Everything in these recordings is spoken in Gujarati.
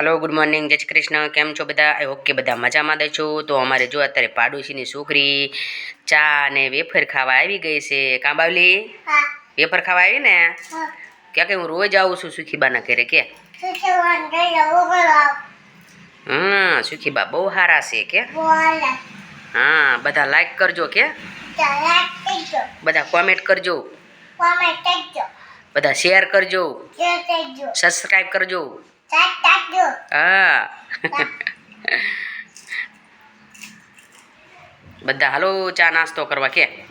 હલો ગુડ મોર્નિંગ જય શ્રી કૃષ્ણ. કેમ છો બધા? આઈ હોપ કે બધા મજામાં છો. તો અમારે જો અત્યારે પાડોશીની છોકરી ચા અને વેફર ખાવા આવી ગઈ છે. કાં બાવલી? વેફર ખાવા આવી ને? ક્યાં કે હું રોજ આવું છું સુખીબાના ઘરે કે? હા સુખીબા બહુ સારા છે કે? હા બધા લાઈક કરજો કે? બધા કોમેન્ટ કરજો. બધા શેર કરજો. સબસ્ક્રાઈબ કરજો. બધા હાલો ચા નાસ્તો કરવા કે?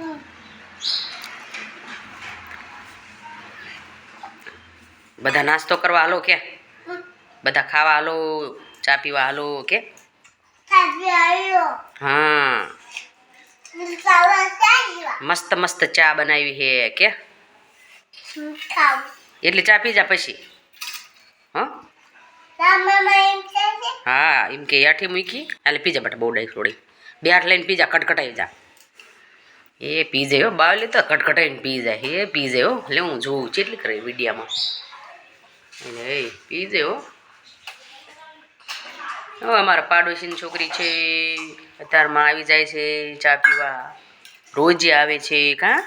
બધા નાસ્તો કરવા હાલો કે? બધા ખાવા હાલો ચા પીવા હાલો કે? ખાવી આવ્યો હા. ખાવા સાજવા મસ્ત મસ્ત ચા બનાવી હે કે? ખાવ એટલે ચા પી જા પછી હા રામમાં એમ છે છે હા એમ કે આઠી મૂકી એટલે પીઝા બેટા બહુ ડાઈ થોડી બે હાથ લઈને પીઝા કટકટાઈ જા. એ પી જાય હો બાવલી તો કટકટાઈને પીઝા એ પી જાય હો. લે હું જોઉં કેટલી કરે વિડીયામાં. એટલે એ પી હો. હવે અમારા પાડોશીની છોકરી છે અત્યારમાં આવી જાય છે ચા પીવા. રોજે આવે છે કાં?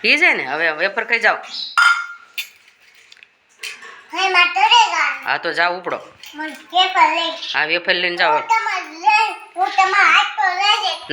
પીરે ને? હવે વેફર ખાઈ જાઓ. હે તો જાઓ ઉપડો. હા વેફર લઈને જાઓ.